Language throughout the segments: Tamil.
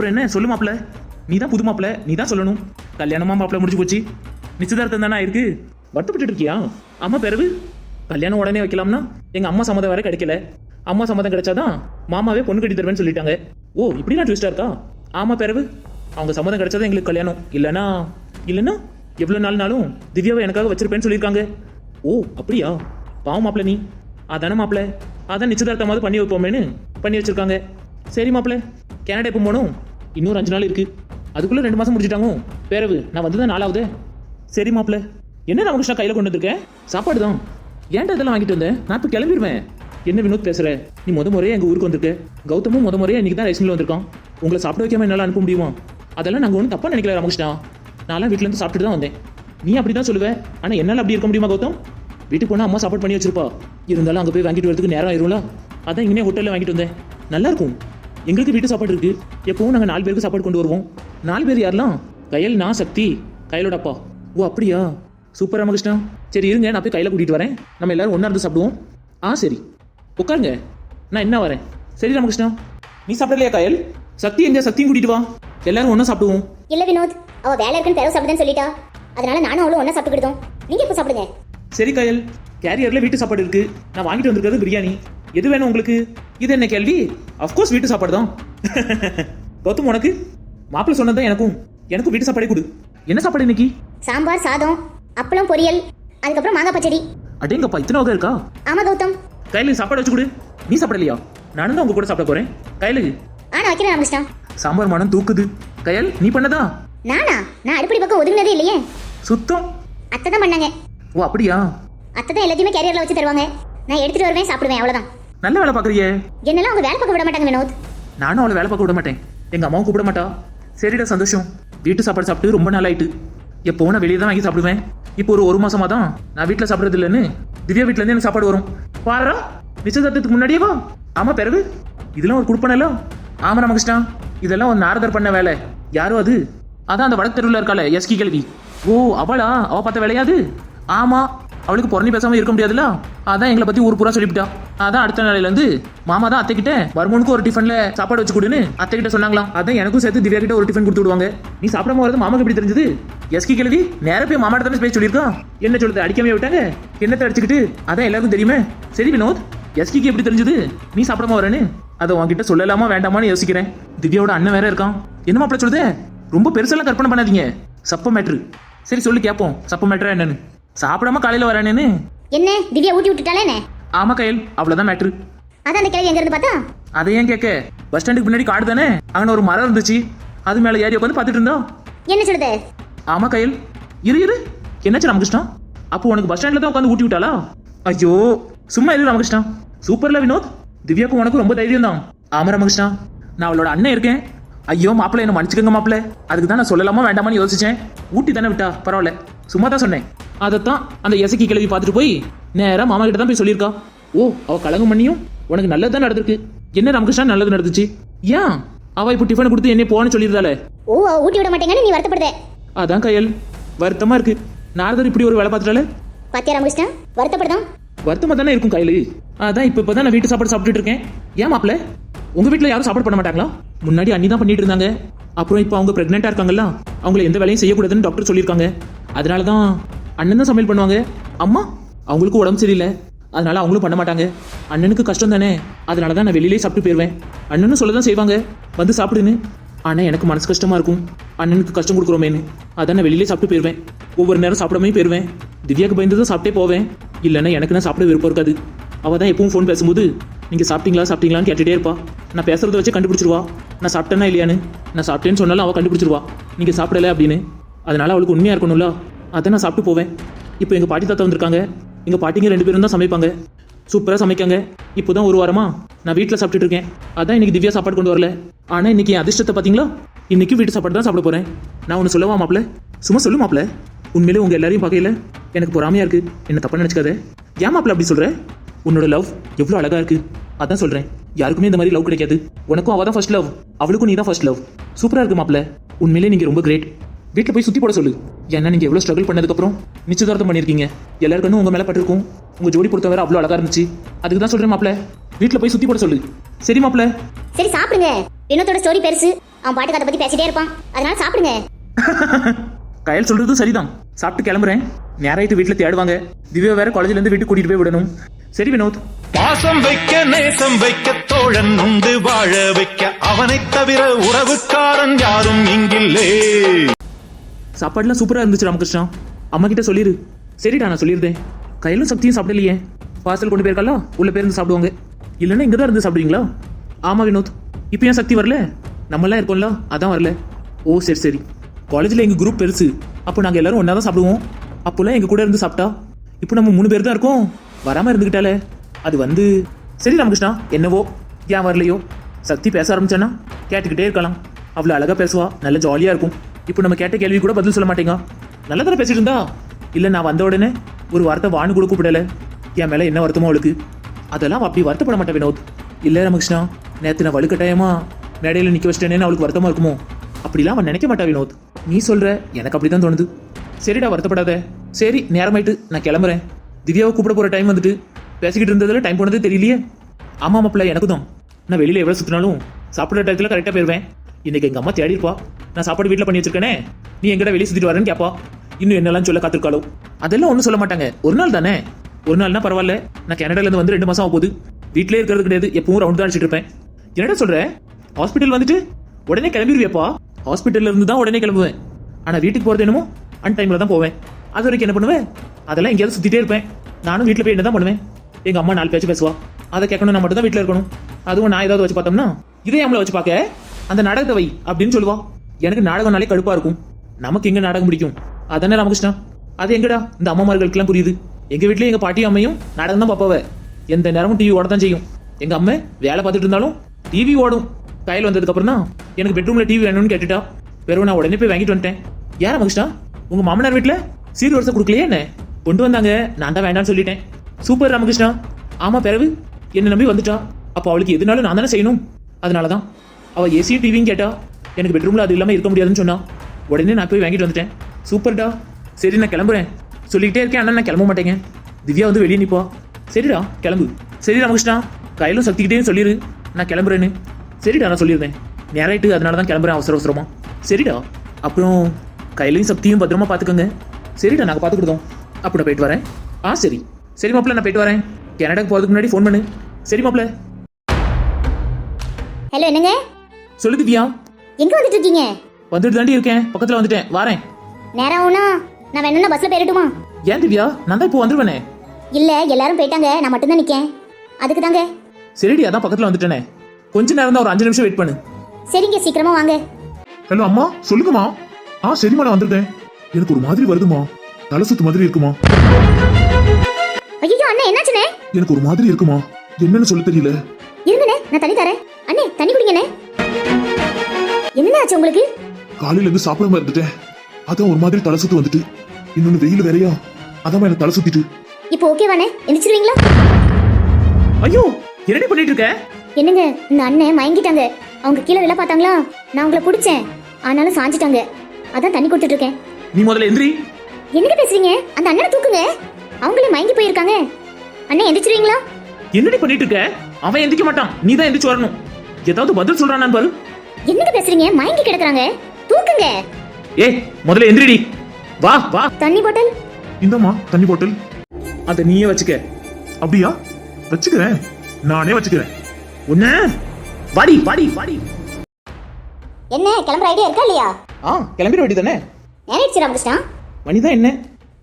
அப்புறம் என்ன? சொல்லு மாப்பிள நீ தான் புது மாப்பிள நீ தான் சொல்லணும். கல்யாணமா மாப்பிள முடிஞ்சு போச்சு. நிச்சயதார்த்தம் தானே இருக்கு வருத்தப்பட்டு இருக்கியா அம்மா பிறகு கல்யாணம் உடனே வைக்கலாம்னா? எங்க அம்மா சம்மதம் வேற கிடைக்கல. அம்மா சம்மதம் கிடைச்சாதான் மாமாவே பொண்ணு கட்டி தருவேன்னு சொல்லிட்டாங்க. ஓ இப்படிலாம் ட்விஸ்டா இருக்கா? ஆமா பிறகு அவங்க சம்மதம் கிடைச்சாதான் எங்களுக்கு கல்யாணம். இல்லனா? இல்லைன்னா எவ்வளோ நாள்னாலும் திவ்யாவை எனக்காக வச்சிருப்பேன்னு சொல்லியிருக்காங்க. ஓ அப்படியா? பாவம் மாப்பிள நீ. அதானே மாப்பிள அதான் நிச்சயதார்த்தமாவது பண்ணி வைப்போமேன்னு பண்ணி வச்சிருக்காங்க. சரி மாப்பிள கனடா எப்போ போகணும் இன்னொரு அஞ்சு நாள் இருக்கு. அதுக்குள்ள ரெண்டு மாசம் முடிச்சிட்டாங்க. பேரவு நான் வந்து தான் நாலாவது. சரி மாப்பிள என்ன ராமகிருஷ்ணா கையில கொண்டு வந்திருக்கேன் சாப்பாடு தான். ஏன்டா இதெல்லாம் வாங்கிட்டு வந்தேன் நான் இப்போ கிளம்பிடுவேன் என்ன வினோத் பேசுற? நீ முத முறையே எங்க ஊருக்கு வந்திருக்க? கௌதமும் முத முறையே இன்னைக்கு தான் ரைஸ் மில் வந்திருக்கான். உங்களை சாப்பிட வைக்காம என்னால் அனுப்ப முடியுமா? அதெல்லாம் நாங்கள் ஒன்றும் தப்பா நினைக்கல ராமகிருஷ்ணா. நான்லாம் வீட்டிலேருந்து இருந்து சாப்பிட்டுட்டு தான் வந்தேன். நீ அப்படி தான் சொல்லுவேன் ஆனால் என்னால் அப்படி இருக்க முடியுமா கௌதம்? வீட்டுக்கு போனால் அம்மா சாப்பாடு பண்ணி வச்சிருப்பா. இருந்தாலும் அங்கே போய் வாங்கிட்டு வரதுக்கு நேரம் ஆயிரும்ல? அதான் இங்கே ஹோட்டலில் வாங்கிட்டு வந்தேன். நல்லா இருக்கும். எங்களுக்கு வீட்டு சாப்பாடு இருக்கு. எப்பவும் நாங்கள் நாலு பேருக்கு சாப்பாடு கொண்டு வருவோம். நாலு பேர் யாரெல்லாம்? கயல் நான் சக்தி. கயலோட அப்பா. ஓ அப்படியா? சூப்பர் ராமகிருஷ்ணா. சரி இருங்க நான் போய் கையில் கூட்டிகிட்டு வரேன். நம்ம எல்லாரும் ஒன்றா இருந்து சாப்பிடுவோம். ஆ சரி. உட்காருங்க. நான் என்ன வரேன்? சரி ராமகிருஷ்ணா. நீ சாப்பிடலையா கயல்? சக்தி எங்க? சக்தியும் கூட்டிட்டு வா. எல்லாரும் ஒன்றா சாப்பிடுவோம். இல்ல வினோத். அவ வேலை இருக்குன்னு பிறகு சாப்பிடுன்னு சொல்லிட்டா. அதனால நானும் அவளும் ஒண்ணா சாப்பிட்டுக்கிட்டோம். நீங்க இப்ப சாப்பிடுங்க? சரி கயல். கேரியர்ல வீட்டு சாப்பாடு இருக்கு. நான் வாங்கிட்டு வந்திருக்கிறது பிரியாணி. எது வேணும் உங்களுக்கு? இது என்ன கேள்வி? அஃப்கோர்ஸ் வீட்டு சாப்பாடு தான். கௌதம் உனக்கு? மாப்பிள்ளை சொன்னதான் எனக்கும். எனக்கும் வீட்டு சாப்பாடே கொடு. என்ன சாப்பாடு இன்னைக்கு? சாம்பார் சாதம் அப்பளம் பொரியல் அதுக்கப்புறம் மாங்காய் பச்சடி. அடேங்கப்பா இத்தனை வகை இருக்கா? ஆமா கௌதம். கையில சாப்பாடு வச்சு கொடு. நீ சாப்பிடலையா நானும் தான் உங்க கூட சாப்பிட போறேன். கையில ஆ நான் வைக்கிறேன் ராமகிருஷ்ணா சாம்பார் மனம் தூக்குது. கயல் நீ பண்ணதா? நானா? நான் அடுப்படி பக்கம் ஒதுங்கினதே இல்லையே. சுத்தம். அத்தை தான் பண்ணாங்க. ஓ அப்படியா? அத்தை தான் எல்லாத்தையுமே கேரியர்ல வச்சு தருவாங்க. நான் எடுத்துட்டு வருவேன் சாப்பிடுவேன் அவ்வளவுதான். நல்ல வேலை பாக்குறியே என்னெல்லாம் அவங்க வேலை பார்க்க விட மாட்டாங்க வினோத்? நானும் அவளை வேலை பார்க்க விட மாட்டேன். எங்க அம்மாவும் கூப்பிட மாட்டா. சரிடா சந்தோஷம். வீட்டு சாப்பாடு சாப்பிட்டு ரொம்ப நாள் ஆயிட்டு எப்போ நான் வெளியே தான் வாங்கி சாப்பிடுவேன். இப்போ ஒரு ஒரு மாசமா தான் நான் வீட்டில் சாப்பிட்றது இல்லைன்னு திவ்யா வீட்ல இருந்து எனக்கு சாப்பாடு வரும். பாருடா நிச்சயதார்த்தத்துக்கு முன்னாடியே வா. ஆமா பிறகு. இதெல்லாம் ஒரு குடுப்பனல ஆமா ராமகிருஷ்ணா. இதெல்லாம் ஒரு நாரதர் பண்ண வேலை. யாரும் அது? அதான் அந்த வடக்கு தெருவில் இருக்காளே எஸ்கி கேள்வி ஓ அவளா? அவ பார்த்த வேலையாது ஆமா அவளுக்கு புறணி பேசாமல் இருக்க முடியாதுல்ல? அதான் எங்களை பத்தி ஊர் பூரா சொல்லிவிட்டா. அதான் அடுத்த நாளையிலேருந்து மாமா தான் அத்தைக்கிட்ட வருமனுக்கு ஒரு டிஃபன்ல சாப்பாடு வச்சு கொடுன்னு அத்தைக்கிட்ட சொன்னாங்களாம். அதான் எனக்கும் சேர்த்து திவ்யா கிட்ட ஒரு டிஃபன் கொடுத்து விடுவாங்க. நீ சாப்பிடாம வரது மாமாக்கு எப்படி தெரிஞ்சது? எஸ்கி கேள்வி நேர போய் மாமாட்ட தானே பேச சொல்லியிருக்கான் என்ன சொல்லுது அடிக்காமே விட்டாங்க? என்னத்தை அடிச்சுக்கிட்டு அதான் எல்லாருக்கும் தெரியுமே. சரி வினோத் எஸ்கிக்கு எப்படி தெரிஞ்சது? நீ சாப்பிடாம வரேன்னு. அதை உன்கிட்ட சொல்லலாமா வேண்டாமான்னு யோசிக்கிறேன். திவ்யாவோட அண்ணன் வேற இருக்கான். என்னமா அப்படி சொல்லுதே ரொம்ப பெருசெல்லாம் கற்பனை பண்ணாதீங்க. சப்ப மேட்ரு சரி சொல்லி கேட்போம் சப்ப மேட்ரா என்னன்னு. சாப்பிடாம காலையில வரேன்னு என்ன? திவ்யா ஊட்டி விட்டுட்டாலே ஆமா கையல். அவ்வளவுதான் மேட்ரு அதான் அந்த கிழவி எங்க இருந்து பார்த்தா? அதை ஏன் கேட்க? பஸ் ஸ்டாண்டுக்கு முன்னாடி காடு தானே? அங்கே ஒரு மரம் இருந்துச்சு. அது மேல ஏறி உட்காந்து பார்த்துட்டு இருந்தோம் என்ன சொல்லுது? ஆமா கையல். இரு இரு. என்னாச்சு ராமகிருஷ்ணா? அப்போ உனக்கு பஸ் ஸ்டாண்ட்ல தான் உட்காந்து ஊட்டி விட்டாளா? ஐயோ சும்மா இரு ராமகிருஷ்ணா. சூப்பர்ல வினோத் திவ்யாக்கும் உனக்கு ரொம்ப தைரியம் தான். ஆமா ராமகிருஷ்ணா. நான் அவளோட அண்ணன் இருக்கேன். ஐயோ மாப்பிள்ள என்ன மன்னிச்சுக்கோங்க மாப்பிள்ள. அதுக்கு தான் நான் சொல்லலாமா வேண்டாமான்னு யோசிச்சேன். ஊட்டி தானே விட்டா? பரவாயில்ல. சும்மா தான் சொன்னேன். அதைத்தான் அந்த எசக்கி கிளவி பார்த்துட்டு போய் நேரா மாமா கிட்ட தான் போய் சொல்லியிருக்கா. ஓ அவ கலங்கம் பண்ணியும்? உனக்கு நல்லது தான் நடந்திருக்கு? என்ன ராமகிருஷ்ணா நல்லது நடந்துச்சு? ஏன்? அவ இப்போ டிஃபன் கொடுத்து என்னை போன்னு சொல்லியிருந்தாளே. ஓ அவ ஊட்டி விட மாட்டேங்கன்னு நீ வருத்தப்படுத. அதான் கையல். வருத்தமா இருக்கு. நாரதர் இப்படி ஒரு வேலை பார்த்துட்டாலே பாத்தியா ராமகிருஷ்ணா? வருத்தப்படுதான். வருத்தமா தானே இருக்கும் கையில. அதான் இப்ப இப்பதான் நான் வீட்டு சாப்பாடு சாப்பிட்டுட்டு இருக்கேன். ஏன் மாப்ள உங்க வீட்ல யாரும் சாப்பாடு பண்ண மாட்டாங்களா? முன்னாடி அண்ணி தான் பண்ணிட்டு இருந்தாங்க. அப்புறம் இப்போ அவங்க பிரெக்னெண்டா இருக்காங்கல்ல அவங்கள எந்த வேலையும் செய்யக்கூடாதுன்னு டாக்டர் சொல்லியிருக்காங்க. அதனால தான் அண்ணன் தான் சமையல் பண்ணுவாங்க. அம்மா அவங்களுக்கும் உடம்பு சரியில்லை. அதனால அவங்களும் பண்ண மாட்டாங்க. அண்ணனுக்கு கஷ்டம் தானே. அதனால தான் நான் வெளியிலே சாப்பிட்டு போயிடுவேன் அண்ணனும் சொல்ல தான் செய்வாங்க. வந்து சாப்பிடுன்னு. ஆனால் எனக்கு மனசு கஷ்டமா இருக்கும். அண்ணனுக்கு கஷ்டம் கொடுக்குறோமேன்னு. அதான் நான் வெளியிலே சாப்பிட்டு போயிடுவேன் ஒவ்வொரு நேரம் சாப்பிடாமே போயிடுவேன் திவ்யாக்கு பயந்து தான் சாப்பிட்டே போவேன். இல்லைன்னா எனக்கு நான் சாப்பிட விருப்பம் இருக்காது. அவள் தான் எப்பவும் ஃபோன் பேசும்போது நீங்கள் சாப்பிட்டீங்களா சாப்பிட்டீங்களான்னு கேட்டுகிட்டே இருப்பா. நான் பேசுறத வச்சு கண்டுபிடிச்சிருவா. நான் சாப்பிட்டேனா இல்லையான்னு. நான் சாப்பிட்டேன்னு சொன்னாலும் அவள் கண்டுபிடிச்சிருவா. நீங்கள் சாப்பிடல அப்படின்னு. அதனால அவளுக்கு உண்மையாக இருக்கணும்ல. அதை நான் சாப்பிட்டு போவேன். இப்போ எங்க பாட்டி தாத்தா வந்திருக்காங்க. எங்க பாட்டிங்க ரெண்டு பேரும் தான் சமைப்பாங்க. சூப்பரா சமைக்காங்க. இப்போதான் ஒரு வாரமா நான் வீட்டில் சாப்பிட்டுட்டு இருக்கேன். அதான் இன்னைக்கு திவ்யா சாப்பாடு கொண்டு வரல. ஆனா இன்னைக்கு என் அதிர்ஷ்டத்தை பாத்தீங்களா? இன்னைக்கு வீட்டு சாப்பாடு தான் சாப்பிட போறேன். நான் ஒன்று சொல்லவா மாப்பிள? சும்மா சொல்லு மாப்பிள. உண்மையிலே உங்க எல்லாரையும் பார்க்கல எனக்கு பொறாமையா இருக்கு. என்ன தப்பா நினைச்சுக்காத. ஏன் மாப்பிள அப்படி சொல்ற? உன்னோட லவ் எவ்வளோ அழகா இருக்கு. அதான் சொல்றேன். யாருக்குமே இந்த மாதிரி லவ் கிடைக்காது. உனக்கும் அவள் தான் ஃபர்ஸ்ட் லவ் அவளுக்கும் நீ தான் ஃபர்ஸ்ட் லவ் சூப்பராக இருக்கு மாப்ள உண்மையிலே நீங்க ரொம்ப கிரேட் வீட்டில் போய் சுத்தி போட சொல்லு. ஏன்னா நீங்க எவ்வளவு ஸ்ட்ரகிள் பண்ணதுக்கப்புறம் நிச்சயதார்த்தம் பண்ணியிருக்கீங்க எல்லாருக்கும் உங்க மேல பட்டிருக்கும். உங்க ஜோடி பொறுத்த வேற அவ்வளோ அழகா இருந்துச்சு. அதுக்கு தான் சொல்றேன் மாப்ள வீட்டில் போய் சுத்தி போட சொல்லு. சரி மாப்ள சரி சாப்பிடுங்க. வினோத்தோட ஸ்டோரி பெருசு. அவன் பாட்டுக்கு அதை பத்தி பேசிட்டே இருப்பான். அதனால சாப்பிடுங்க. கயல் சொல்றது சரிதான். சாப்பிட்டு கிளம்புறேன். நேராயிட்டு வீட்டுல தேடுவாங்க. திவ்யா வேற காலேஜ்ல இருந்து வீட்டுக்கு கூட்டிட்டு போய் விடணும். சரி வினோத். பாசம் வைக்க நேசம் வைக்க தோழன் உண்டு வாழ வைக்க. அவனைத் தவிர உறவுக்காரன் யாரும் இங்கில்லே. சாப்பாடுலாம் சூப்பராக இருந்துச்சு ராமகிருஷ்ணா. அம்மா கிட்ட சொல்லிரு. சரிடா நான் சொல்லியிருந்தேன் கையிலும் சக்தியும் சாப்பிடலையே. பார்சல் கொண்டு போயிருக்கல உள்ள பேருந்து சாப்பிடுவாங்க. இல்லைன்னா இங்கே தான் இருந்து சாப்பிடுவீங்களா? ஆமாம் வினோத். இப்போ ஏன் சக்தி வரல? நம்மளாம் இருக்கோம்ல அதான் வரல. ஓ சரி சரி. காலேஜில் எங்கள் குரூப் பெருசு. அப்போ நாங்கள் எல்லாரும் ஒன்றா தான் சாப்பிடுவோம். அப்போல்லாம் எங்கள் கூட இருந்து சாப்பிட்டா? இப்போ நம்ம மூணு பேர் தான் இருக்கோம். வராமல் இருந்துக்கிட்டாலே அது வந்து சரி ராமகிருஷ்ணா என்னவோ? ஏன் வரலையோ? சக்தி பேச ஆரம்பிச்சானா? கேட்டுக்கிட்டே இருக்கலாம். அவ்வளோ அழகாக பேசுவா. நல்ல ஜாலியாக இருக்கும். இப்போ நம்ம கேட்ட கேள்வி கூட பதில் சொல்ல மாட்டேங்க. நல்லா தானே பேசிட்டு இருந்தா இல்லை நான் வந்த உடனே ஒரு வார்த்தை வான்னு கூட கூப்பிடல. என் மேலே என்ன வருத்தமோ அவளுக்கு. அதெல்லாம் அப்படி வருத்தப்பட மாட்டேன் வினோத். இல்லை ரமகிருஷ்ணா நேற்று நான் வலுக்கட்டாயமா மேடையில் நிற்க வச்சிட்டேனேன்னு அவளுக்கு வருத்தமாக இருக்குமோ? அப்படிலாம் அவன் நினைக்க மாட்டா வினோத். நீ சொல்கிற எனக்கு அப்படி தான் தோணுது. சரிடா வருத்தப்படாத. சரி நேரமாயிட்டு நான் கிளம்புறேன். திவ்யாவை கூப்பிட போகிற டைம் வந்துட்டு. பேசிக்கிட்டு இருந்ததில் டைம் போனதே தெரியலையே. ஆமாம் மாப்பிள்ள எனக்கு தான் நான் வெளியில் எவ்வளோ சுற்றினாலும் சாப்பிட்ற டயத்தில் கரெக்டாக போயிடுவேன் இன்னைக்கு எங்க அம்மா தேடி இருப்பா. நான் சாப்பாடு வீட்டில் பண்ணி வச்சிருக்கேனே. நீ எங்கடா வெளியே சுத்திட்டு வரேன்னு கேப்பா. இன்னும் என்னெல்லாம் சொல்ல காத்திருக்காளோ. அதெல்லாம் ஒன்றும் சொல்ல மாட்டாங்க. ஒரு நாள் தானே? ஒரு நாள்னா பரவாயில்ல. நான் கனடால இருந்து வந்து ரெண்டு மாசம் ஆகும் போது வீட்டிலே இருக்கிறது கிடையாது. எப்பவும் ரவுண்ட் தான் அடிச்சிட்டு இருப்பேன். என்னடா சொல்ற? ஹாஸ்பிட்டல் வந்துட்டு உடனே கிளம்பிடுவியப்பா ஹாஸ்பிட்டல்ல இருந்து தான் உடனே கிளம்புவேன். ஆனா வீட்டுக்கு போறது என்னமோ அன் டைம்ல தான் போவேன். அது வரைக்கும் என்ன பண்ணுவேன்? அதெல்லாம் எங்கேயாவது சுத்திட்டே இருப்பேன். நானும் வீட்டில் போய் என்ன தான் பண்ணுவேன்? எங்க அம்மா நாலு பேச்சு பேசுவா. அதை கேட்கணும் நான் மட்டும் தான் வீட்ல இருக்கணும். அதுவும் நான் ஏதாவது வச்சு பார்த்தோம்னா இதே நம்மள வச்சு பார்க்க. அந்த நாடகத்தை வை அப்படின்னு சொல்லுவா. எனக்கு நாடகம்னாலே கடுப்பா இருக்கும். நமக்கு எங்க நாடகம் பிடிக்கும்? அதானே ராமகிருஷ்ணா? அது எங்கடா? இந்த அம்மாமார்களுக்கெல்லாம் புரியுது. எங்க வீட்லயும் எங்க பாட்டி அம்மையும் நாடகம் தான் பாப்பாவ. எந்த நேரமும் டிவி ஓட தான் செய்யும். எங்க அம்மா வேலை பார்த்துட்டு இருந்தாலும் டிவி ஓடும். கையில் வந்ததுக்கு அப்புறம் தான் எனக்கு பெட்ரூம்ல டிவி வேணும்னு கேட்டுட்டா. பிறகு நான் உடனே போய் வாங்கிட்டு வந்துட்டேன். ஏன் ராமகிருஷ்ணா? உங்க மாமனார் வீட்டுல சீர் வருஷம் கொடுக்கலையே என்ன? கொண்டு வந்தாங்க. நான் தான் வேண்டாம்னு சொல்லிட்டேன். சூப்பர் ராமகிருஷ்ணா. ஆமா பிறகு என்ன நம்பி வந்துட்டா. அப்போ அவளுக்கு எதுனாலும் நான் தானே செய்யணும். அதனால தான் அவள் ஏசியும் டிவியும் கேட்டா எனக்கு பெட்ரூமில் அது இல்லாமல் இருக்க முடியாதுன்னு சொன்னா உடனே நான் போய் வாங்கிட்டு வந்துட்டேன். சூப்பர்டா. சரி நான் கிளம்புறேன். சொல்லிக்கிட்டே இருக்கேன் அண்ணா நான் கிளம்ப மாட்டேங்க. திவ்யா வந்து வெளியே நிப்பா. சரிடா கிளம்பு. சரி ராமகிருஷ்ணா கையிலும் சக்திக்கிட்டே சொல்லிடு நான் கிளம்புறேன்னு. சரிடா நான் சொல்லியிருந்தேன். நேராயிட்டு அதனால தான் கிளம்புறேன் அவசர அவசரமா. சரிடா. அப்புறம் கையிலையும் சக்தியும் பத்திரமா பார்த்துக்கோங்க சரிடா நாங்கள் பார்த்துக்கிட்டோம் அப்போ நான் போயிட்டு வரேன். ஆ சரி. சரி மாப்பிள்ள நான் போயிட்டு வரேன். கனடாக்கு போகிறதுக்கு முன்னாடி ஃபோன் பண்ணு. சரி மாப்பிள்ள. ஹலோ என்னங்க? சொல்லு திவ்யா எங்க வந்துட்டு இருக்கீங்க? வந்துட்டு தாண்டி இருக்கேன். பக்கத்தில் வந்துட்டேன். வரேன். நேரம் ஆகுனா நான் வேணும்னா பஸ்ல போயிடட்டுமா ஏன் திவ்யா? நான் தான் இப்போ வந்துருவேனே. இல்ல எல்லாரும் போயிட்டாங்க. நான் மட்டும் தான் நிக்கேன். அதுக்கு தாங்க. சரிடி அதான் பக்கத்தில் வந்துட்டேனே. கொஞ்ச நேரம் தான் ஒரு அஞ்சு நிமிஷம் வெயிட் பண்ணு. சரிங்க சீக்கிரமா வாங்க. ஹலோ அம்மா சொல்லுங்கம்மா. ஆ சரிம்மா நான் வந்துருக்கேன் எனக்கு ஒரு மாதிரி வருதுமா தலை சுத்து மாதிரி இருக்குமா? ஐயோ அண்ணே என்னாச்சுனே எனக்கு ஒரு மாதிரி இருக்குமா? என்னன்னு சொல்ல தெரியல. இருங்கண்ணே நான் தண்ணி தரேன். அண்ணே தண்ணி குடிங்கண்ணே. என்ன ஆச்சு உங்களுக்கு? காலையில இருந்து சாப்பிடாம இருந்துட்டேன். அதான் ஒரு மாதிரி தலை சுத்து வந்துட்டு. இன்னொன்னு வெயில் வேறையா. அதான் எனக்கு தலை சுத்திட்டு. இப்போ ஓகேவாண்ணே எந்திரிச்சிருவீங்களா? ஐயோ என்னடி பண்ணிட்டு இருக்க? என்னங்க இந்த அண்ணன் மயங்கிட்டாங்க. அவங்க கீழே விழ பார்த்தாங்களா? நான் உங்களை பிடிச்சேன். ஆனாலும் சாஞ்சிட்டாங்க. அதான் தண்ணி கொடுத்துட்டு இருக்கேன். நீ முதல்ல எந்திரி. என்னங்க பேசுறீங்க? அந்த அண்ணனை தூக்குங்க. அவங்களே மயங்கி போயிருக்காங்க. அண்ணே எந்திரிச்சிருவீங்களா? என்னடி பண்ணிட்டு இருக்க? அவன் எந்திக்க மாட்டான். நீ தான் எந்திரிச்சு வரணும். ஏதாவது பதில் சொல்றான் பாரு என்னங்க பேசுறீங்க? மயங்கி கிடக்குறாங்க. தூக்குங்க. ஏய் முதல்ல எந்திரிடி. வா வா. தண்ணி பாட்டில் இந்தம்மா தண்ணி பாட்டில் அதை நீயே வச்சுக்க. அப்படியா? வச்சுக்கிறேன். நானே வச்சுக்கிறேன். உன்ன வாடி வாடி வாடி. என்ன கிளம்புற ஐடியா இருக்கா இல்லையா? ஆ கிளம்பிட வேண்டியது தானே நேரிடுச்சு ராமகிருஷ்ணா மணிதான் என்ன?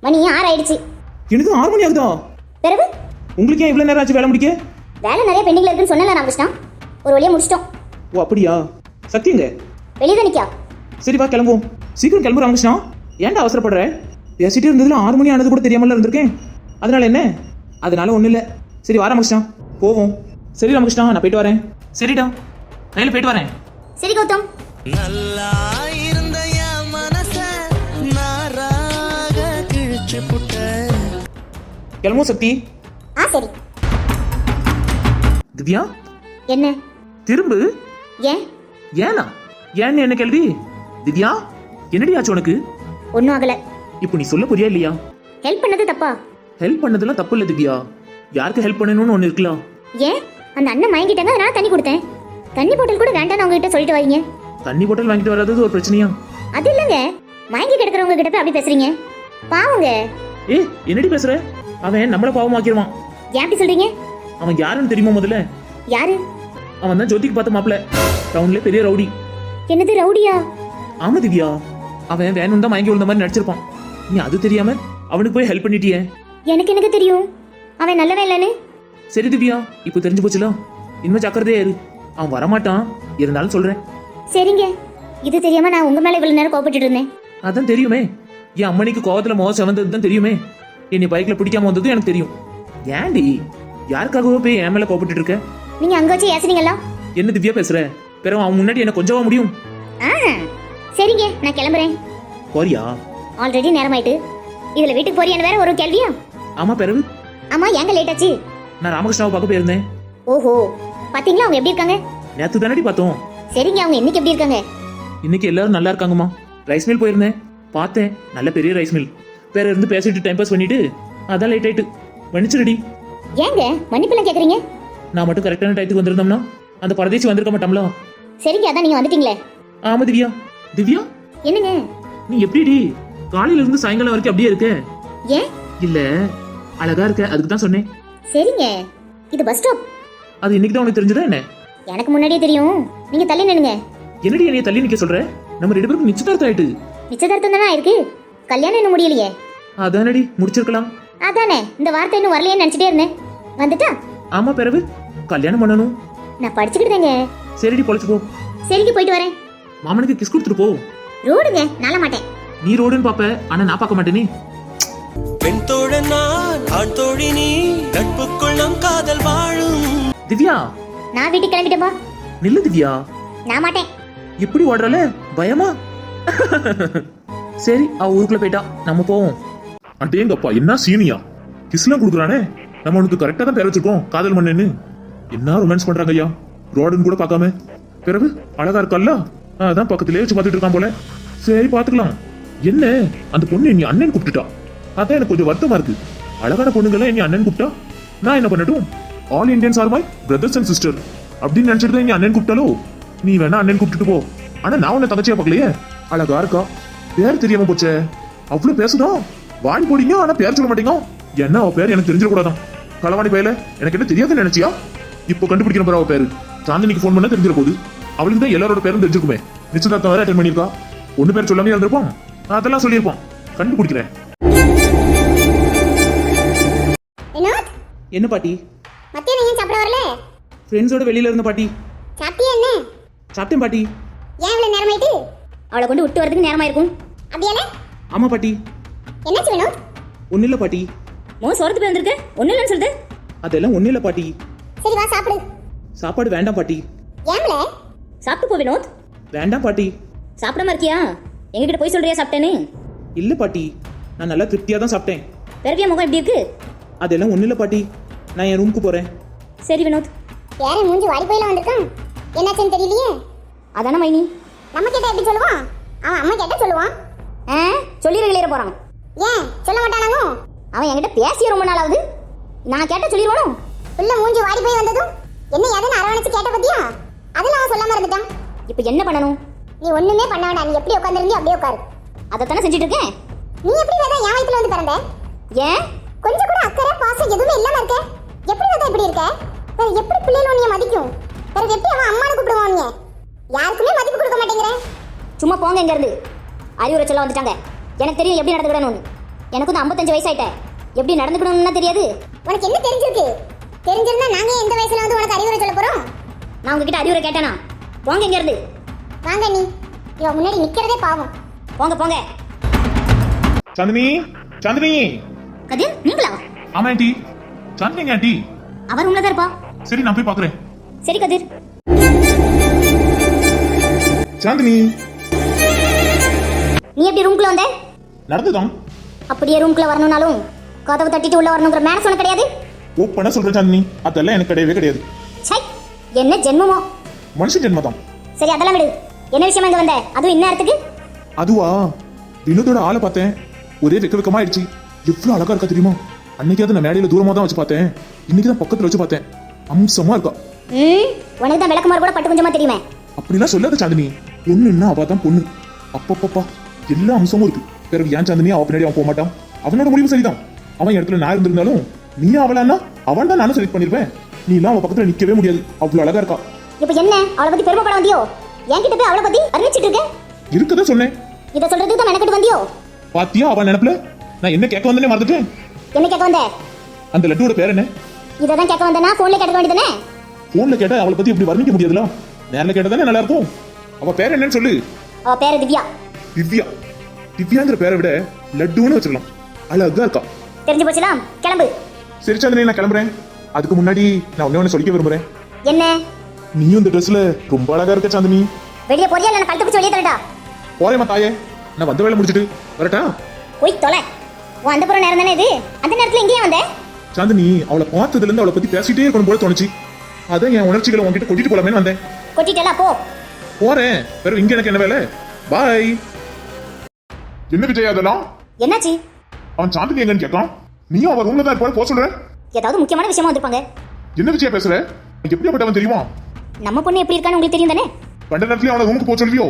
மணி ஆறு ஆயிடுச்சு எனக்கு ஆறு மணி ஆகுதா? பிறகு? உங்களுக்கு ஏன் இவ்வளவு நேரம் ஆச்சு வேலை முடிக்க? வேலை நிறைய பெண்டிங்ல இருக்குன்னு சொன்னல ராமகிருஷ்ணா. ஒரு வழியா முடிச்சிட்டோம். ஓ அப்படியா? சக்திங்க. வெளியே தான் நிக்கா சரி வா கிளம்புவோம். சீக்கிரம் கிளம்பு ராமகிருஷ்ணா. ஏன்டா அவசரப்படுற? பேசிட்டே இருந்ததுல ஆறு மணி ஆனது கூட தெரியாமல இருந்திருக்கேன். அதனால என்ன? அதனால ஒண்ணும் இல்ல. சரி வா ராமகிருஷ்ணா. போவோம். சரி ராமகிருஷ்ணா நான் போயிட்டு வரேன். சரிடா. ரயில போயிட்டு வரேன். சரி கௌதம். நல்லா இருந்த என் மனச நாராக கிழிச்சு புட்ட கிளம்புவோம் சக்தி. ஆ சரி. திவ்யா? என்ன? திரும்பு. ஏன்? ஏனா? ஏன்னு என்ன கேள்வி? திவ்யா என்னடி ஆச்சு உனக்கு? ஒன்றும் ஆகல. இப்போ நீ சொல்ல போறியா இல்லையா? ஹெல்ப் பண்ணது தப்பா? ஹெல்ப் பண்ணதெல்லாம் தப்பு இல்லை திவ்யா. யாருக்கு ஹெல்ப் பண்ணணும்னு ஒன்று இருக்கலாம். ஏன்? அந்த அண்ணன் மயங்கிட்டாங்க அதனால தண்ணி கொடுத்தேன். தண்ணி பாட்டில் கூட வேண்டாம்னு அவங்க கிட்ட சொல்லிட்டு வரீங்க. தண்ணி போட்டல் வாங்கிட்டு வராதது ஒரு பிரச்சனையா? அது இல்லைங்க. மயங்கி கிடக்குறவங்க கிட்ட போய் அப்படி பேசுறீங்க. பாவங்க. ஏ என்னடி பேசுற? அவன் நம்மள பாவமாக்கிடுவான். ஏன் அப்படி சொல்றீங்க? அவன் யாருன்னு தெரியுமா முதல்ல? யாரு? அவன் தான் ஜோதிக்கு பார்த்த மாப்பிள்ள டவுன்ல பெரிய ரவுடி. என்னது ரவுடியா? ஆமா திவ்யா. அவன் வேணும் தான் மயங்கி விழுந்த மாதிரி நடிச்சிருப்பான். நீ அது தெரியாம அவனுக்கு போய் ஹெல்ப் பண்ணிட்டியே. எனக்கு எனக்கு தெரியும்? அவன் நல்லவன் இல்லைன்னு சரி திவ்யா இப்போ தெரிஞ்சு போச்சுல. இனிமே ஜாக்கிரதையா இரு. அவன் வரமாட்டான். இருந்தாலும் சொல்றேன். சரிங்க. இது தெரியாம நான் உங்க மேல இவ்வளவு நேரம் கோபப்பட்டு இருந்தேன். அதான் தெரியுமே. என் அம்மனிக்கு கோவத்துல முகம் செவந்தது தான் தெரியுமே. என்னை பைக்ல பிடிக்காம வந்ததும் எனக்கு தெரியும். ஏன்டி? யாருக்காகவோ போய் என் மேல கோபப்பட்டு இருக்க? நீங்க அங்க வச்சு ஏசுனீங்களா என்ன திவ்யா பேசுற? பிறகு அவன் முன்னாடி என்ன கொஞ்சவா முடியும்? ஆ சரிங்க நான் கிளம்புறேன். போறியா? ஆல்ரெடி நேரமாயிட்டு. இதுல வீட்டுக்கு போறியான்னு வேற ஒரு கேள்வியா? ஆமா பிறகு? ஆமா ஏங்க லேட் ஆச்சு? நான் ராமகிருஷ்ணாவை பார்க்க போயிருந்தேன். ஓஹோ பாத்தீங்களா அவங்க எப்படி இருக்காங்க? நேத்து தானடி பார்த்தோம். சரிங்க அவங்க இன்னைக்கு எப்படி இருக்காங்க? இன்னைக்கு எல்லாரும் நல்லா இருக்காங்கம்மா. ரைஸ் மில் போயிருந்தேன். பார்த்தேன். நல்ல பெரிய ரைஸ் மில் வேற இருந்து பேசிட்டு டைம் பாஸ் பண்ணிட்டு அதான் லேட் ஆயிட்டு. மன்னிச்சிருடி. ஏங்க மன்னிப்பெல்லாம் கேக்குறீங்க? நான் மட்டும் கரெக்டான டயத்துக்கு வந்திருந்தோம்னா? அந்த பரதேசி வந்திருக்க மாட்டோம்ல? சரிங்க அதான் நீங்க வந்துட்டீங்களே. ஆமா திவ்யா. திவ்யா? என்னங்க? நீ எப்படிடி? காலையில இருந்து சாயங்காலம் வரைக்கும் அப்படியே இருக்க? ஏன்? இல்ல அழகா இருக்க அதுக்கு தான் சொன்னேன். சரிங்க. இது பஸ் ஸ்டாப் அது இன்னைக்கு தான் உனக்கு தெரிஞ்சதா என்ன? எனக்கு முன்னாடியே தெரியும். நீங்க தள்ளி நின்னுங்க என்னடி என்னைய தள்ளி நிக்க சொல்ற? நம்ம ரெண்டு பேருக்கும் நிச்சயதார்த்தம் ஆயிட்டு. நிச்சயதார்த்தம் தானே இருக்கு? கல்யாணம் இன்னும் முடியலையே. அதானடி முடிச்சிருக்கலாம். அதானே இந்த வார்த்தை இன்னும் வரலையேன்னு நினைச்சிட்டே இருந்தேன். வந்துட்டா? ஆமா பிறகு கல்யாணம் பண்ணணும். நான் படிச்சுக்கிட்டேங்க. சரிடி பொழைச்சு போ சரிங்க போயிட்டு வரேன். மாமனுக்கு கிஸ் கொடுத்துட்டு போ. ரோடுங்க நாள மாட்டேன். நீ ரோடுன்னு பாப்ப ஆனா நான் பார்க்க மாட்டேனே. பெண் தோழன் நான் ஆண் தோழி நீ நட்புக்குள் நம் காதல் வாழும். திவ்யா? நான் வீட்டுக்கு கிளம்பிட்டேன்பா நில்லு திவ்யா. நான் மாட்டேன். எப்படி ஓடுறல? பயமா? சரி அவ ஊருக்குள்ள போயிட்டா. நம்ம போவோம். அட்டேங்கப்பா என்ன சீனியா? கிஸ்லாம் கொடுக்குறானே? நம்ம உனக்கு கரெக்டா தான் பேர் வச்சிருக்கோம் காதல் மண்ணேன்னு என்ன ரொமான்ஸ் பண்றாங்க ஐயா? ரோடுன்னு கூட பார்க்காம. பிறகு அழகா இருக்கல்ல அதான் பக்கத்துலயே வச்சு பார்த்துட்டு இருக்கான் போல. சரி பாத்துக்கலாம் என்ன? அந்த பொண்ணு நீ அண்ணன் கூப்பிட்டுட்டா. அதான் எனக்கு கொஞ்சம் வருத்தமா இருக்கு. அழகான பொண்ணுங்கெல்லாம் நீ அண்ணன் கூப்பிட்டா? நான் என்ன பண்ணட்டும்? All Indians are my brothers and sister அப்படின்னு நினைச்சிட்டு தான் நீ அண்ணன் கூப்பிட்டாலோ? நீ வேணா அண்ணன் கூப்பிட்டுட்டு போ. ஆனா நான் உன்னை தங்கச்சியா பார்க்கலையே? அழகா இருக்கா? பேர் தெரியாம போச்சே. அவ்வளவு பேசுதான். வாடி போடிங்க ஆனா பேர் சொல்ல மாட்டீங்க. என்ன அவ பேர் எனக்கு தெரிஞ்சிடக்கூடாதான். களவாணி பேர்ல எனக்கு என்ன தெரியாதுன்னு நினைச்சியா? இப்போ கண்டுபிடிக்கணும் பாரு அவ பேரு. சாந்தினிக்கு ஃபோன் பண்ண தெரிஞ்சிட போகுது. அவளுக்கு தான் எல்லாரோட பேரும் தெரிஞ்சிருக்குமே. நிச்சயதார்த்தம் வேற அட்டன் பண்ணியிருக்கா? ஒண்ணு பேர் சொல்லாமே இருந்திருப்பான் அதெல்லாம் சொல்லியிருப்பான் கண்டுபிடிக்கிறேன். என்ன பாட்டி? மத்தியானம் ஏன் சாப்பிட வரல? ஃப்ரெண்ட்ஸோட வெளியில இருந்த பாட்டி. சாப்பிட்டியா என்ன? சாப்பிட்டேன் பாட்டி. ஏன் இவ்வளவு நேரமாயிட்டு அவளை கொண்டு விட்டு வரதுக்கு நேரமா இருக்கும் அப்படியால ஆமா பாட்டி. என்னாச்சு வினோத்? ஒன்னும் இல்ல பாட்டி. மோ சோரத்து போய் வந்திருக்க? ஒண்ணு இல்லைன்னு சொல்லுது அதெல்லாம் ஒன்னும் இல்ல பாட்டி. சரி வா சாப்பிடு. சாப்பாடு வேண்டாம் பாட்டி. ஏம்ல? சாப்பிட்டு போ வினோத். வேண்டாம் பாட்டி. சாப்பிடாம இருக்கியா? எங்ககிட்ட போய் சொல்றியா சாப்பிட்டேன்னு? இல்ல பாட்டி. நான் நல்லா திருப்தியா தான் சாப்பிட்டேன். பிறவியா முகம் எப்படி இருக்கு? அதெல்லாம் ஒன்னும் இல்ல பாட்டி. நான் என் ரூமுக்கு போறேன். சரி வினோத். யார மூஞ்சி வாடி போயில வந்திருக்கான்? என்னாச்சுன்னு தெரியலையே? அதானே மைனி. நம்ம கிட்ட எப்படி சொல்லுவான்? அவன் அம்மா கிட்ட சொல்லுவான். ஆ சொல்லி ரெகுலேற போறான். ஏன்? சொல்ல மாட்டானாங்க? அவன் என்கிட்ட பேசிய ரொம்ப நாள் ஆகுது. நான் கேட்ட சொல்லிடுவானோ உள்ள மூஞ்சி வாடி போய் வந்ததும் என்ன எதுன்னு அரவணைச்சு கேட்ட பத்தியா? அதெல்லாம் அவன் சொல்லாம இருந்துட்டான். இப்போ என்ன பண்ணணும்? நீ ஒண்ணுமே பண்ண வேண்டாம் நீ எப்படி உட்காந்துருந்தியோ அப்படியே உட்காரு. அதைத்தானே செஞ்சுட்டு இருக்கேன் நீ எப்படி வேதா என் வயித்துல வந்து பிறந்த? ஏன்? கொஞ்சம் கூட அக்கறை பாசம் எதுவுமே இல்லாம இருக்க. எப்படி வேதா இப்படி இருக்க? வேற எப்படி பிள்ளைகள் உன்னைய மதிக்கும்? பிறகு எப்படி அவன் அம்மானு கூப்பிடுவான் உன்னைய? யாருக்குமே மதிப்பு கொடுக்க மாட்டேங்கிற. சும்மா போங்க இங்க இருந்து. அறிவுரை சொல்ல வந்துட்டாங்க. எனக்கு தெரியும் எப்படி நடந்துக்கணும்னு எனக்கு வந்து ஐம்பத்தஞ்சு வயசாயிட்ட. எப்படி நடந்துக்கணும்னு தெரியாது. உனக்கு என்ன தெரிஞ்சிருக்கு? தெரிஞ்சிருந்தா நாங்க எந்த வயசுல வந்து உனக்கு அறிவுரை சொல்ல போறோம்? நான் உங்ககிட்ட அறிவுரை கேட்டேனா? போங்க இங்க இருந்து வாங்க நீ. இவ முன்னாடி நிக்கிறதே பாவம். போங்க போங்க. சாந்தினி சாந்தினி. கதிர் நீங்களா? ஆமா ஆண்டி. சாந்தினிங்க ஆண்டி. அவர் ரூம்ல தான் இருப்பா. சரி நான் போய் பாக்குறேன். சரி கதிர். சாந்தினி. நீ எப்படி ரூம்குள்ள வந்த? நடந்துதான் அப்படியே ரூம்குள்ள வரணும்னாலும் கதவு தட்டிட்டு உள்ள வரணுங்கிற மேனஸ் உனக்கு கிடையாது? ஓ பண்ண சொல்றேன் சாந்தினி. அதெல்லாம் எனக்கு கிடையவே கிடையாது. சை என்ன ஜென்மமோ? மனுஷன் ஜென்மதான் சரி அதெல்லாம் விடு. என்ன விஷயமா இங்க வந்த? அதுவும் இந்நேரத்துக்கு? அதுவா? வினோதோட ஆளை பார்த்தேன். ஒரே வெக்க வெக்கமா ஆயிடுச்சு. எவ்வளவு அழகா இருக்கா தெரியுமா? அன்னைக்காவது நான் மேடையில தூரமா தான் வச்சு பார்த்தேன். இன்னைக்கு தான் பக்கத்துல வச்சு பார்த்தேன். அம்சமா இருக்கா. ம் உனக்கு தான் விளக்குமாறு கூட பட்டு கொஞ்சமா தெரியுமே. அப்படிலாம் சொல்லாத சாந்தினி. பொண்ணுன்னா அவ தான் பொண்ணு. அப்பப்பப்பா எல்லா அம்சமும் இருக்கு. பிறகு ஏன் சாந்தினி? அவ பின்னாடி அவன் போக மாட்டான். அவனோட முடிவு சரிதான். அவன் இடத்துல நான் இருந்திருந்தாலும் நீ அவளான்னா அவன் தான் நானும் செலக்ட் பண்ணிருப்பேன். நீ எல்லாம் அவ பக்கத்துல நிக்கவே முடியாது. அவ்வளவு அழகா இருக்கா. இப்போ என்ன? அவளை பத்தி பெருமைப்பட வந்தியோ? என்கிட்ட போய் அவளை பத்தி அறிவிச்சிட்டு இருக்க? இருக்கதான் சொன்னேன். இதை சொல்றதுக்கு தான் மெனக்கெட்டு வந்தியோ? பாத்தியா அவன் நினைப்புல? நான் என்ன கேட்க வந்தேனே மறந்துட்டேன். என்ன கேட்க வந்த? அந்த லட்டுவோட பேர் என்ன? இதை தான் கேட்க வந்தேனா ஃபோன்ல கேட்க வேண்டியதானே போன்ல கேட்டா அவளை பத்தி இப்படி வர்ணிக்க முடியாதுல? நேர்ல கேட்டா தானே நல்லா இருக்கும். அவ பேர் என்னன்னு சொல்லு. அவ பேரு திவ்யா. திவ்யா. திவ்யாங்கிற பேரை விட லட்டுன்னு வச்சிடலாம் அழகா இருக்கா. தெரிஞ்சு போச்சுலாம் கிளம்பு. சரி நான் கிளம்புறேன். அதுக்கு முன்னாடி நான் ஒண்ணே ஒண்ணு சொல்லிக்க விரும்புறேன். என்ன? நீயும் இந்த ட்ரெஸ்ல ரொம்ப அழகா இருக்க சாந்தினி. வெளியே போறியா? இல்லை கழுத்து பிடிச்சி வெளியே தரட்டா போறேம்மா தாயே. நான் வந்த வேலை முடிச்சிட்டு வரட்டா? போய் தொலை. உன் அந்த புறம் நேரம் தானே இது? அந்த நேரத்துல இங்கேயே வந்த? சாந்தினி அவளை பார்த்ததுல இருந்து அவளை பத்தி பேசிட்டே இருக்கணும் போல தோணுச்சு. அதான் என் உணர்ச்சிகளை உன்கிட்ட கொட்டிட்டு போலாமேன்னு வந்தேன். கொட்டிட்டல போ. போறேன். வேற இங்க எனக்கு என்ன வேலை? பாய் என்ன விஜய் அதெல்லாம்? என்னாச்சு? அவன் சாந்தினி எங்கன்னு கேட்கான் நீயும் அவன் ரூம்ல தான் இருப்பாரு போக சொல்ற ஏதாவது முக்கியமான விஷயமா வந்திருப்பாங்க. என்ன விஜயா பேசுற? எப்படியாப்பட்டவன் தெரியுமா? நம்ம பொண்ணு எப்படி இருக்கான்னு உங்களுக்கு தெரியும் தானே? கண்ட நேரத்துல அவனை ரூமுக்கு போக சொல்வியோ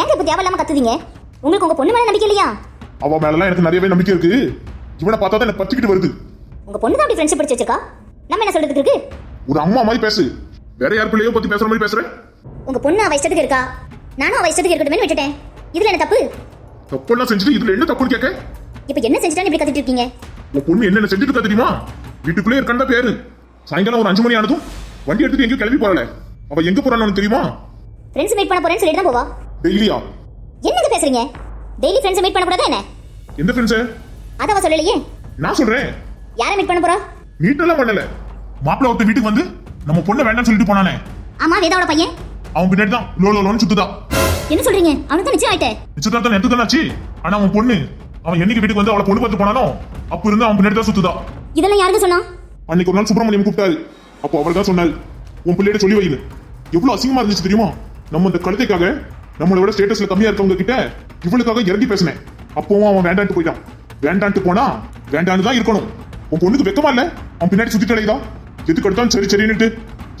ஏங்க இப்போ தேவையில்லாம கத்துதீங்க? உங்களுக்கு உங்க பொண்ணு மேல நம்பிக்கை இல்லையா? அவன் மேலலாம் எனக்கு நிறையவே நம்பிக்கை இருக்கு. இவனை பார்த்தா தான் எனக்கு பத்திக்கிட்டு வருது. உங்க பொண்ணு தான் அப்படி ஃப்ரெண்ட்ஷிப் படிச்சு வச்சிருக்கா? நம்ம என்ன சொல்றதுக்கு இருக்கு? ஒரு அம்மா மாதிரி பேசு. வேற யார் பிள்ளையோ பத்தி பேசுற மாதிரி பேசுற. உங்க பொண்ணு அவ இஷ்டத்துக்கு இருக்கா? நானும் அவ இஷ்டத்துக்கு இருக்கட்டுமே விட்டுட்டேன். இதுல என்ன தப்பு? தப்பெல்லாம் செஞ்சுட்டு இதுல என்ன தப்புன்னு கேட்க? இப்போ என்ன செஞ்சுட்டான்னு இப்படி கத்திட்டு இருக்கீங்க? உன் பொண்ணு என்னென்ன செஞ்சுட்டு இருக்கா தெரியுமா? வீட்டுக்குள்ளே இருக்கான்னு தான் பேரு. சாயங்காலம் ஒரு அஞ்சு மணி ஆனதும் வண்டி எடுத்துட்டு எங்கேயும் கிளம்பி போறல அவ எங்க போறான்னு தெரியுமா? ஃப்ரெண்ட்ஸ் மீட் பண்ண போறேன்னு சொல்லிட்டு தான் போவா? டெய்லியா? என்னது பேசுறீங்க? டெய்லி ஃப்ரெண்ட்ஸ் மீட் பண்ண கூடாதா என்ன? எந்த ஃப்ரெண்ட்ஸ் அத அவ சொல்லலையே. நான் சொல்றேன். யாரை மீட் பண்ண போறா? மீட்டெல்லாம் பண்ணல. மாப்பிள்ள ஒருத்த வீட்டுக்கு வந்து நம்ம பொண்ணை வேண்டாம்னு சொல்லிட்டு போனானே. ஆமா வேதாவோட பையன். அவன் பின்னாடி தான். லோ லோ லோன்னு சுத்துதான் என்ன சொல்றீங்க? அவனுக்கு நிச்சயம் ஆயிட்டே. நிச்சயதார்த்தம் நேத்து தானே ஆச்சு ஆனா அவன் பொண்ணு அவன் என்னைக்கு வீட்டுக்கு வந்து அவளை பொண்ணு பார்த்து போனானோ அப்ப இருந்து அவன் பின்னாடி தான் சுத்துதா. இதெல்லாம் யாருக்கு சொன்னா? அன்னைக்கு ஒரு நாள் சுப்பிரமணியம் கூப்பிட்டாரு. அப்போ அவர் தான் சொன்னாரு உன் பிள்ளைகிட்ட சொல்லி வைன்னு எவ்வளவு அசிங்கமா இருந்துச்சு தெரியுமா? நம்ம இந்த கழுத்தைக்காக நம்மளை விட ஸ்டேட்டஸ்ல கம்மியா இருக்கவங்க கிட்ட இவளுக்காக இறங்கி பேசினேன். அப்பவும் அவன் வேண்டான்ட்டு போயிட்டான். வேண்டான்ட்டு போனா வேண்டான்னு தான் இருக்கணும். உன் பொண்ணுக்கு வெக்கமா இல்ல? அவன் பின்னாடி சுத்தி தலையுதா எதுக்கு எடுத்தாலும் சரி சரின்னுட்டு.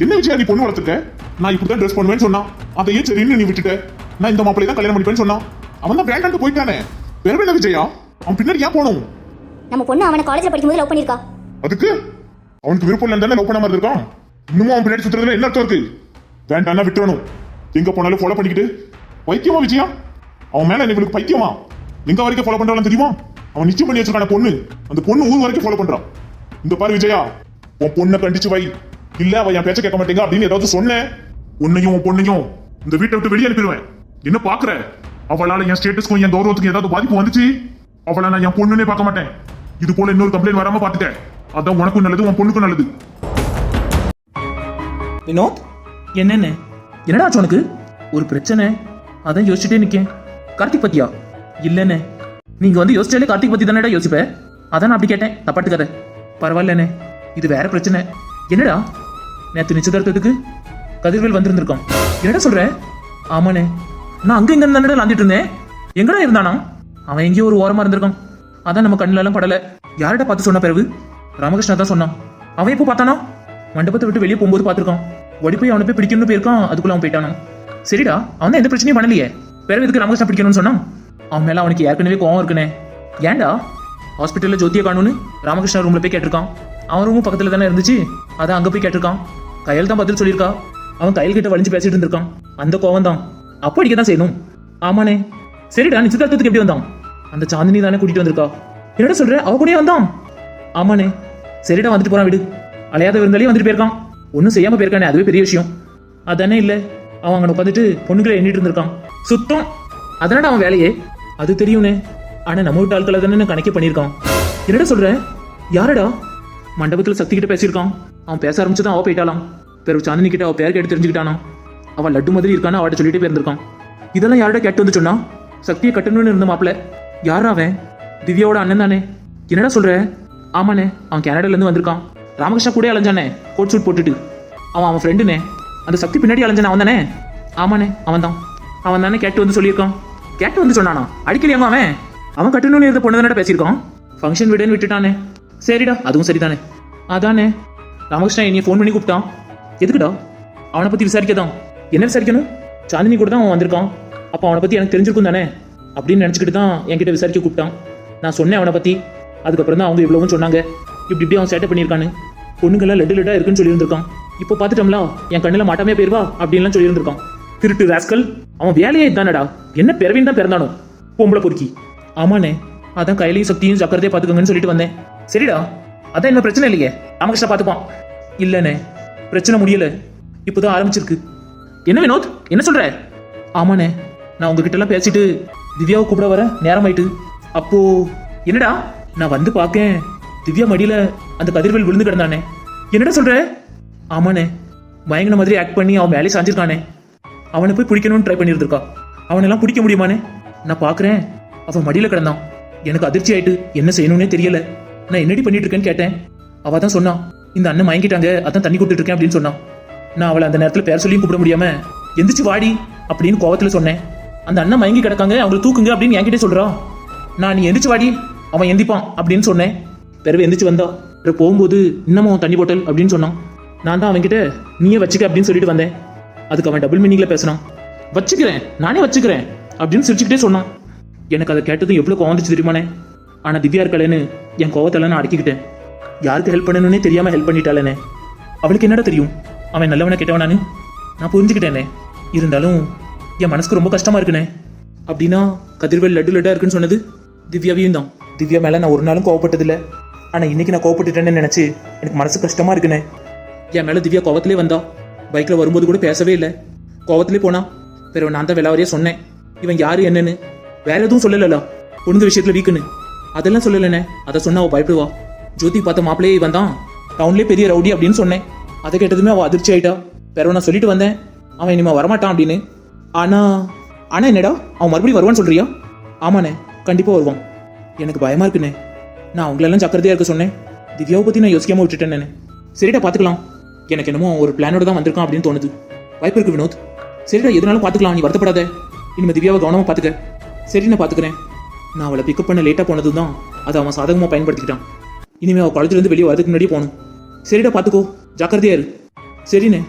என்ன விஜயா நீ பொண்ணு வளர்த்துக்க நான் இப்படிதான் ட்ரெஸ் பண்ணுவேன்னு சொன்னான். அதையே சரின்னு நீ விட்டுட்ட. நான் இந்த மாப்பிள்ளை தான் கல்யாணம் பண்ணிப்பேன்னு சொன்னான். அவன் தான் வேண்டான்ட்டு போயிட்டானே. என்ன விஜயா? அவன் பின்னாடி ஏன் போகணும் நம்ம பொண்ணு அவனை காலேஜ்ல படிக்கும்போது லவ் பண்ணிருக்கா அதுக்கு? அவனுக்கு விருப்பம் இல்லைன்னு தானே லவ் பண்ணாம இருக்கான் இன்னமும் அவன் பின்னாடி சுத்துறதுல என்ன அர்த்தம் இருக்கு? வேண்டாம்னா விட்டுறணும் எங்க போனாலும் ஃபாலோ பண்ணிக்கிட்டு. பைத்தியமா விஜயா? அவன் மேல இவனுக்கு பைத்தியமா? எங்க வரைக்கும் ஃபாலோ பண்றான்னு தெரியுமா? அவன் நிச்சயம் பண்ணி வச்சிருக்கான பொண்ணு. அந்த பொண்ணு ஊர் வரைக்கும் ஃபாலோ பண்றான் இந்த பாரு விஜயா உன் பொண்ணை கண்டிச்சு வை. இல்ல அவ என் பேச்ச கேட்க மாட்டேங்க அப்படின்னு ஏதாவது சொன்னேன். உன்னையும் உன் பொண்ணையும் இந்த வீட்டை விட்டு வெளியே அனுப்பிடுவேன். என்ன பாக்குற? அவளால என் ஸ்டேட்டஸ்க்கும் என் கௌரவத்துக்கும் ஏதாவது பாதிப்பு வந்துச்சு? அவளை நான் என் பொண்ணுனே பார்க்க மாட்டேன். இது போல இன்னொரு கம்ப்ளைண்ட் வராம பாத்துட்டேன் அதான் உனக்கும் நல்லது உன் பொண்ணுக்கும் நல்லது. வினோத்? என்னென்ன? என்னடா ஆச்சு உனக்கு? ஒரு பிரச்சனை. அதான் யோசிச்சுட்டே நிக்கேன். கார்த்திக் பத்தியா? இல்லைண்ணே. நீங்க வந்து யோசிச்சாலே கார்த்திக் பத்தி தானடா யோசிப்ப? அதான் நான் அப்படி கேட்டேன். தப்பாட்டுக்காத. பரவாயில்லண்ணே. இது வேற பிரச்சனை. என்னடா? நேத்து நிச்சயதார்த்தத்துக்கு கதிர்வேல் வந்திருந்திருக்கான். என்னடா சொல்ற? ஆமாண்ணே. நான் அங்கே இங்கே தானடா லாந்திட்டு இருந்தேன். எங்கடா இருந்தானா? அவன் எங்கேயோ ஒரு ஓரமாக இருந்திருக்கான். அதான் நம்ம கண்ணுல படலை. யார்கிட்ட பார்த்து சொன்ன பிறகு? ராமகிருஷ்ணா தான் சொன்னான். அவன் எப்போ பார்த்தானா? மண்டபத்தை விட்டு வெளியே போகும்போது பார்த்துருக்கான். ஓடி போய் அவனை போய் பிடிக்கணும்னு போயிருக்கான். அதுக்குள்ள அவன் போயிட்டானா? சரிடா அவன் தான் எந்த பிரச்சனையும் பண்ணலையே. பிறகு இதுக்கு ராமகிருஷ்ணா பிடிக்கணும்னு சொன்னான்? அவன் மேலே அவனுக்கு ஏற்கனவே கோவம் இருக்குனே. ஏன்டா? ஹாஸ்பிட்டலில் ஜோதியை காணும்னு ராமகிருஷ்ணா ரூமில் போய் கேட்டிருக்கான். அவன் ரூமும் பக்கத்தில் தானே இருந்துச்சு? அதான் அங்கே போய் கேட்டிருக்கான். கையில் தான் பதில் சொல்லியிருக்கா. அவன் கையில் கிட்ட வலிஞ்சு பேசிட்டு இருந்திருக்கான். அந்த கோவம் தான் அப்போ அடிக்க தான் செய்யணும். ஆமாண்ணே. சரிடா நிச்சயதார்த்தத்துக்கு எப்படி வந்தான்? அந்த சாந்தினி தானே கூட்டிட்டு வந்திருக்கா? என்னடா சொல்ற? அவ கூடயே வந்தான். ஆமாண்ணே. சரிடா வந்துட்டு போறான் விடு. அலையாத விருந்தாலே வந்துட்டு போயிருக்கான். ஒன்றும் செய்யாம போயிருக்கானே அதுவே பெரிய விஷயம். அதானே இல்லை? அவன் அங்கே உட்காந்துட்டு பொண்ணுகளை எண்ணிட்டு இருந்திருக்கான். சுத்தம். அதனடா அவன் வேலையே? அது தெரியும்னே ஆனா நம்ம வீட்டு ஆட்களை தானே கணக்கே பண்ணியிருக்கான். என்னடா சொல்ற? யாரடா? மண்டபத்தில் சக்தி கிட்ட பேசியிருக்கான். அவன் பேச ஆரம்பிச்சதான் அவள் போயிட்டாலாம் பிறகு சாந்தினி கிட்ட அவள் பேர் கேட்டு தெரிஞ்சுக்கிட்டானா அவன் லட்டு மாதிரி இருக்கான்னு அவட்ட சொல்லிட்டு போயிருந்திருக்கான். இதெல்லாம் யாரோட கேட்டு வந்து சொன்னா? சக்தியை கட்டணும்னு இருந்த மாப்பிள்ள யாரா அவன்? திவ்யாவோட அண்ணன் தானே. என்னடா சொல்ற? ஆமாண்ணே அவன் கனடாலேருந்து வந்திருக்கான். ராமகிருஷ்ணா கூட அலைஞ்சானே கோட் சூட் போட்டுட்டு. அவன் அவன் ஃப்ரெண்டுனே அந்த சக்தி பின்னாடி அலைஞ்சானே அவன் தானே? ஆமாண்ணே அவன் தான். அவன் தானே கேட்டு வந்து சொல்லியிருக்கான். கேட்டு வந்து சொன்னானா? அடிக்கலையாங்க அவன்? அவன் கட்டணும்னு இருந்த பொண்ணு தானே பேசியிருக்கான்? ஃபங்க்ஷன் விடுன்னு விட்டுட்டானே. சரிடா அதுவும் சரிதானே. அதானே. ராமகிருஷ்ணா என்னைய ஃபோன் பண்ணி கூப்பிட்டான். எதுக்குடா? அவனை பத்தி விசாரிக்கதான். என்ன விசாரிக்கணும்? சாந்தினி கூட தான் அவன் வந்திருக்கான். அப்போ அவனை பற்றி எனக்கு தெரிஞ்சிருக்கும் தானே? அப்படின்னு நினச்சிக்கிட்டு தான் என்கிட்ட விசாரிக்க கூப்பிட்டான். நான் சொன்னேன் அவனை பற்றி அதுக்கப்புறம் தான் அவங்க இவ்வளவும் சொன்னாங்க. இப்படி இப்படி அவன் சேட்டை பண்ணியிருக்கான்னு. பொண்ணுங்கெல்லாம் லட்டு லட்டா இருக்குன்னு சொல்லியிருந்திருக்கான். இப்போ பார்த்துட்டோம்ல என் கண்ணில் மாட்டாமே போயிருவா? அப்படின்லாம் சொல்லியிருந்திருக்கான். திருட்டு ராஸ்கல் அவன் வேலையே தானடா என்ன பிறவின் தான் பிறந்தானோ? பொம்பளை பொறுக்கி. ஆமாண்ணே அதான் கையிலையும் சக்தியும் ஜக்கரதையை பார்த்துக்கோங்கன்னு சொல்லிட்டு வந்தேன். சரிடா அதான் என்ன பிரச்சனை இல்லையே? ராமகிருஷ்ணா பார்த்துப்பான். இல்லைண்ணே பிரச்சனை முடியல. இப்போதான் ஆரம்பிச்சிருக்கு. என்ன வினோத்? என்ன சொல்ற? ஆமாண்ணே. நான் உங்ககிட்ட எல்லாம் பேசிட்டு திவ்யாவை கூப்பிட வர நேரம் ஆயிட்டு அப்போ என்னடா? நான் வந்து பார்க்கேன் திவ்யா மடியில அந்த கதிர்வேல் விழுந்து கிடந்தானே. என்னடா சொல்ற? ஆமாண்ணே. பயங்கர மாதிரி ஆக்ட் பண்ணி அவன் மேலே சாஞ்சிருக்கானே. அவனை போய் பிடிக்கணும்னு ட்ரை பண்ணியிருந்திருக்கா அவனெல்லாம் பிடிக்க முடியுமானே நான் பார்க்குறேன் அவன் மடியில் கிடந்தான். எனக்கு அதிர்ச்சி ஆயிட்டு என்ன செய்யணும்னே தெரியல. நான் என்னடி பண்ணிட்டு இருக்கேன்னு கேட்டேன். அவள் தான் சொன்னான் இந்த அண்ணன் மயங்கிட்டாங்க. அதான் தண்ணி கொடுத்துட்டு இருக்கேன் அப்படின்னு சொன்னான். நான் அவளை அந்த நேரத்தில் பேர் சொல்லியும் கூப்பிட முடியாம எந்திரிச்சு வாடி அப்படின்னு கோவத்தில் சொன்னேன். அந்த அண்ணன் மயங்கி கிடக்காங்க அவங்களை தூக்குங்க அப்படின்னு என்கிட்ட சொல்கிறான் நான் நீ எந்திரிச்சு வாடி அவன் எந்திப்பான் அப்படின்னு சொன்னேன். பிறகு எந்திரிச்சு வந்தா. பிறகு போகும்போது இன்னமும் அவன் தண்ணி போட்டல் அப்படின்னு சொன்னான். நான் தான் அவன்கிட்ட நீயே வச்சுக்க அப்படின்னு சொல்லிட்டு வந்தேன். அதுக்கு அவன் டபுள் மீனிங்ல பேசுனான் வச்சுக்கிறேன் நானே வச்சுக்கிறேன் அப்படின்னு சிரிச்சுக்கிட்டே சொன்னான். எனக்கு அதை கேட்டதும் எவ்வளோ கோவந்துச்சு தெரியுமானே ஆனால் திவ்யா இருக்கலன்னு என் கோவத்தெல்லாம் நான் அடக்கிக்கிட்டேன். யாருக்கு ஹெல்ப் பண்ணணும்னே தெரியாமல் ஹெல்ப் பண்ணிட்டாளேனே அவளுக்கு என்னடா தெரியும்? அவன் நல்லவனை கெட்டவனான்னு நான் புரிஞ்சுக்கிட்டேனே. இருந்தாலும் என் மனசுக்கு ரொம்ப கஷ்டமா இருக்குனே. அப்படின்னா கதிர்வேல் லட்டு லட்டா இருக்குன்னு சொன்னது திவ்யாவையும் தான். திவ்யா மேல நான் ஒரு நாளும் கோவப்பட்டதில்ல. ஆனா இன்னைக்கு நான் கோவப்பட்டுட்டேன்னு நினைச்சு எனக்கு மனசு கஷ்டமா இருக்குனே. என் மேல திவ்யா கோவத்திலே வந்தா பைக்ல வரும்போது கூட பேசவே இல்லை. கோவத்திலே போனா பிறகு நான் தான் விளாவரியா சொன்னேன். இவன் யாரு என்னன்னு? வேற எதுவும் சொல்லலல? பொண்ணுங்க விஷயத்துல வீக்குன்னு. அதெல்லாம் சொல்லலண்ணே அதை சொன்னா அவ பயப்படுவா. ஜோதி பார்த்த மாப்பிள்ளையே இவன் தான் டவுன்லேயே பெரிய ரவுடி அப்படின்னு சொன்னேன். அதை கேட்டதுமே அவள் அதிர்ச்சி ஆயிட்டா. பிறகு நான் சொல்லிட்டு வந்தேன். அவன் இனிமே வரமாட்டான் அப்படின்னு. ஆனா ஆனா என்னடா? அவன் மறுபடியும் வருவான்னு சொல்றியா? ஆமாண்ணே கண்டிப்பா வருவான். எனக்கு பயமா இருக்குண்ணே. நான் அவங்களெல்லாம் ஜக்கிரதையா இருக்க சொன்னேன். திவ்யாவை பத்தி நான் யோசிக்காம விட்டுட்டேன். சரிடா பாத்துக்கலாம். எனக்கு என்னமோ ஒரு பிளானோட தான் வந்திருக்கான் அப்படின்னு தோணுது. வாய்ப்பு இருக்கு வினோத். சரிடா எதுனாலும் பாத்துக்கலாம். நீ வருத்தப்படாத. இனிமே திவ்யாவை கவனமா பாத்துக்க. சரி நான் பாத்துக்கிறேன். நான் அவளை பிக்கப் பண்ண லேட்டாக போனதும் தான் அதை அவன் சாதகமாக பயன்படுத்திக்கிட்டான். இனிமேல் அவள் காலேஜ்ல வெளியே வரதுக்கு முன்னாடியே போகணும். சரிடா பாத்துக்கோ. ஜாக்கிரதையா இரு. சரிண்ணே.